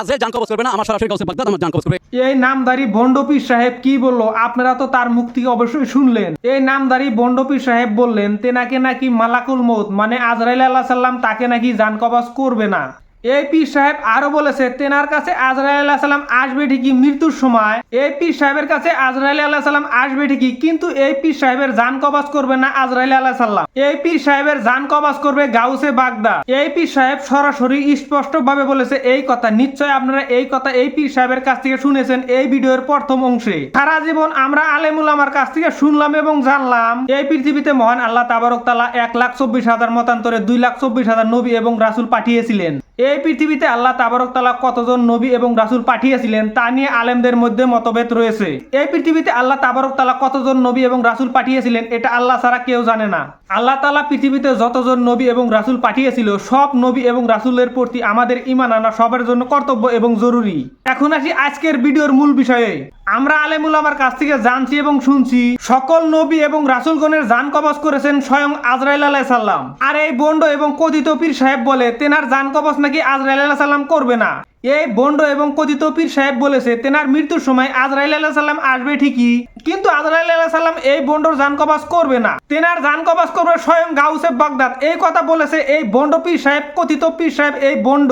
আজরাইল জান কবজ করবে না, আমার সরাসরি কাউসে বাগদাদ আমার জান কবজ করবে। এই নামদারি বন্ডপি সাহেব কি বলল? আপনারা তো তার মুখ থেকে অবশ্যই শুনলেন। এই নামদারি বন্ডপি সাহেব বললেন, তেনাকে নাকি মালাকুল মৌত মানে আজরাইল আল্লাহ সাল্লাম তাকে নাকি জান কবাজ করবে না। এই পীর সাহেব আরও বলেছে, তেনার কাছে আজরাইল আল্লাহ সাল্লাম আসবে ঠিকই মৃত্যুর সময়। এই পীর সাহেবের কাছে আজরাইল আল্লাহ সাল্লাম আসবে ঠিকই, কিন্তু এই পীর সাহেবের জান কবাজ করবে না আজরাইল আল্লাহ সাল্লাম এই পীর সাহেবের জান কবাজ করবে গাউসে বাগদা এই পীর সাহেব সরাসরি স্পষ্ট ভাবে বলেছে এই কথা। নিশ্চয় আপনারা এই কথা এই পীর সাহেবের কাছ থেকে শুনেছেন এই ভিডিওর প্রথম অংশে। সারা জীবন আমরা আলেমুল আমার কাছ থেকে শুনলাম এবং জানলাম, এই পৃথিবীতে মহান আল্লাহ তাবারক তালা এক লাখ চব্বিশ হাজার মতান্তরে দুই লাখ চব্বিশ হাজার নবী এবং রাসুল পাঠিয়েছিলেন। এই পৃথিবীতে আল্লাহ তাবারক তালা কতজন নবী এবং রাসুল পাঠিয়েছিলেন তা নিয়ে আলেমদের মধ্যে মতভেদ রয়েছে। এই পৃথিবীতে আল্লাহ তাবারক তালা কতজন নবী এবং রাসুল পাঠিয়েছিলেন এটা আল্লাহ ছাড়া কেউ জানে না। আল্লাহ তালা পৃথিবীতে যতজন নবী এবং রাসুল পাঠিয়েছিল, সব নবী এবং রাসুলের প্রতি আমাদের ইমান আনা সবার জন্য কর্তব্য এবং জরুরি। এখন আসি আজকের ভিডিওর মূল বিষয়ে। আমরা আলেমুল আমার কাছ থেকে জানছি এবং শুনছি, সকল নবী এবং রাসুলগণের জান কবজ করেছেন স্বয়ং আজরাইল আলাহ সাল্লাম আর এই বন্ড এবং কথিত পীর সাহেব বলে, তেনার জান কবজ নাকি আজরাইল আলাহ সাল্লাম করবে না? এই বন্ড এবং কথিত পীর সাহেব বলেছে, তেনার মৃত্যুর সময় আজরাইল আলাহ সাল্লাম আসবে ঠিকই, কিন্তু আজরাইল আলাহ সাল্লাম এই বন্ডর জান কবাজ করবে না। তেনার জান কবাজ করবে স্বয়ং গাউসে বাগদাদ। এই কথা বলেছে এই বন্ড পীর সাহেব, কথিত পীর সাহেব এই বন্ড।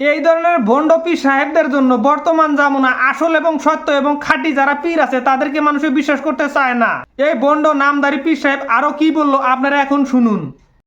এই ধরনের ভণ্ডপি সাহেবদের জন্য বর্তমান জামুনা আসল এবং সত্য এবং খাঁটি যারা পীর আছে, তাদেরকে মানুষে বিশ্বাস করতে চায় না। এই বন্ড নামদারি পীর সাহেব আরও কি বলল আপনারা এখন শুনুন।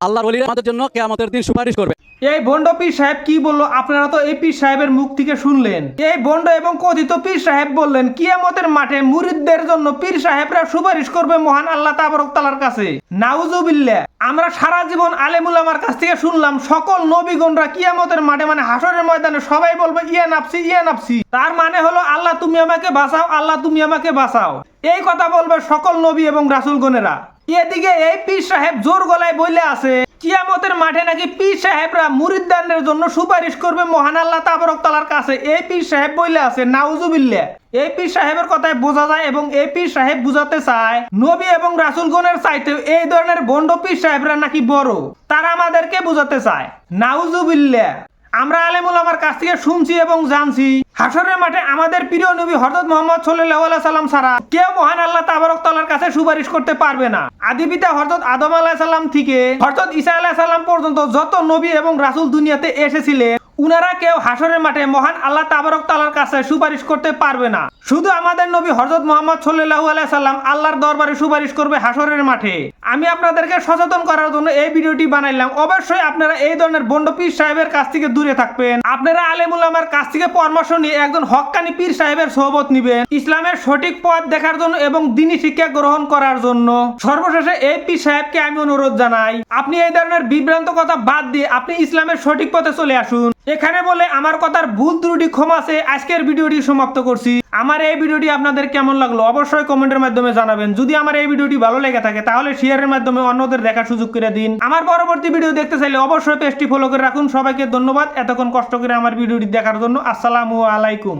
আল্লাহর ওলিরা আমাদের জন্য কেয়ামতের দিন সুপারিশ করবে। এই বন্ড পীর সাহেব কি বলল? আপনারা তো এই পীর সাহেবের মুখ থেকে শুনলেন। এই বন্ড এবং কথিত পীর সাহেব বললেন, কিয়ামতের মাঠে মুরিদদের জন্য পীর সাহেবরা সুপারিশ করবে মহান আল্লাহ তাবারক তালার কাছে। নাউজুবিল্লাহ, আমরা সারা জীবন আলেমুল আমার কাছ থেকে শুনলাম, সকল নবীগণরা কিয়ামতের মাঠে মানে হাসরের ময়দানে সবাই বলবে, ইয়া নাপসি ইয়া নাপসি তার মানে হলো, আল্লাহ তুমি আমাকে বাঁচাও, আল্লাহ তুমি আমাকে বাঁচাও। এই কথা বলবে সকল নবী এবং রাসুলগণেরা। এদিকে এই পীর সাহেব জোর গলায় বলে আছে, কিয়ামতের মাঠে নাকি পীর সাহেবরা মুরিদদানের জন্য সুপারিশ করবে মহান আল্লাহ তাবরক তালার কাছে। এই পীর সাহেব বলে আছে নাউজুবিল্লা এই পীর সাহেবের কথায় বোঝা যায় এবং এই পীর সাহেব বুঝাতে চায়, নবী এবং রাসুলগণের চাইতেও এই ধরনের বন্ড পীর সাহেবরা নাকি বড়। তারা আমাদেরকে বুঝাতে চায় নাউজুবিল্লা আমরা আলেমুল আমার কাছ থেকে শুনছি এবং জানছি হাসরের মাঠে আমাদের প্রিয় নবী হরদত মোহাম্মদ সাল্লাহ সাল্লাম ছাড়া কেউ মহান আল্লাহ তাবারক তালার কাছে সুপারিশ করতে পারবে না। আদি পিতা হরদত আদম আলাহ সাল্লাম থেকে হরদত ঈসা আলাহ সাল্লাম পর্যন্ত যত নবী এবং রাসুল দুনিয়াতে এসেছিলেন, উনারা কেউ হাসরের মাঠে মহান আল্লাহ তাবারক তালার কাছে সুপারিশ করতে পারবে না। শুধু আমাদের নবী হরজত মোহাম্মদ সাল্লাহু আলাই সাল্লাম আল্লাহর দরবারে সুপারিশ করবে হাসরের মাঠে। আমি আপনাদেরকে সচেতন করার জন্য এই ভিডিওটি বানাইলাম। অবশ্যই আপনারা এই ধরনের বন্ড পীর সাহেবের কাছ থেকে দূরে থাকবেন। আপনারা আলেমুল কাছ থেকে পরামর্শ নিয়ে একজন হক্কানি পীর সাহেবের সোহবত নিবেন ইসলামের সঠিক পথ দেখার জন্য এবং দিনী শিক্ষা গ্রহণ করার জন্য। সর্বশেষে এই পীর সাহেবকে আমি অনুরোধ জানাই, আপনি এই ধরনের বিভ্রান্ত কথা বাদ দিয়ে আপনি ইসলামের সঠিক পথে চলে আসুন। এখানে বলে আমার কথার ভুল ত্রুটি ক্ষমাছে আজকের ভিডিওটি সমাপ্ত করছি। আমার এই ভিডিওটি আপনাদের কেমন লাগল অবশ্যই কমেন্টের মাধ্যমে জানাবেন। যদি আমার এই ভিডিওটি ভালো লেগে থাকে, তাহলে শেয়ারের মাধ্যমে অন্যদের দেখার সুযোগ করে দিন। আমার পরবর্তী ভিডিও দেখতে চাইলে অবশ্যই পেজটি ফলো করে রাখুন। সবাইকে ধন্যবাদ। এতক্ষণ কষ্ট করে আমার ভিডিওটি দেখার জন্য আসসালামু আলাইকুম।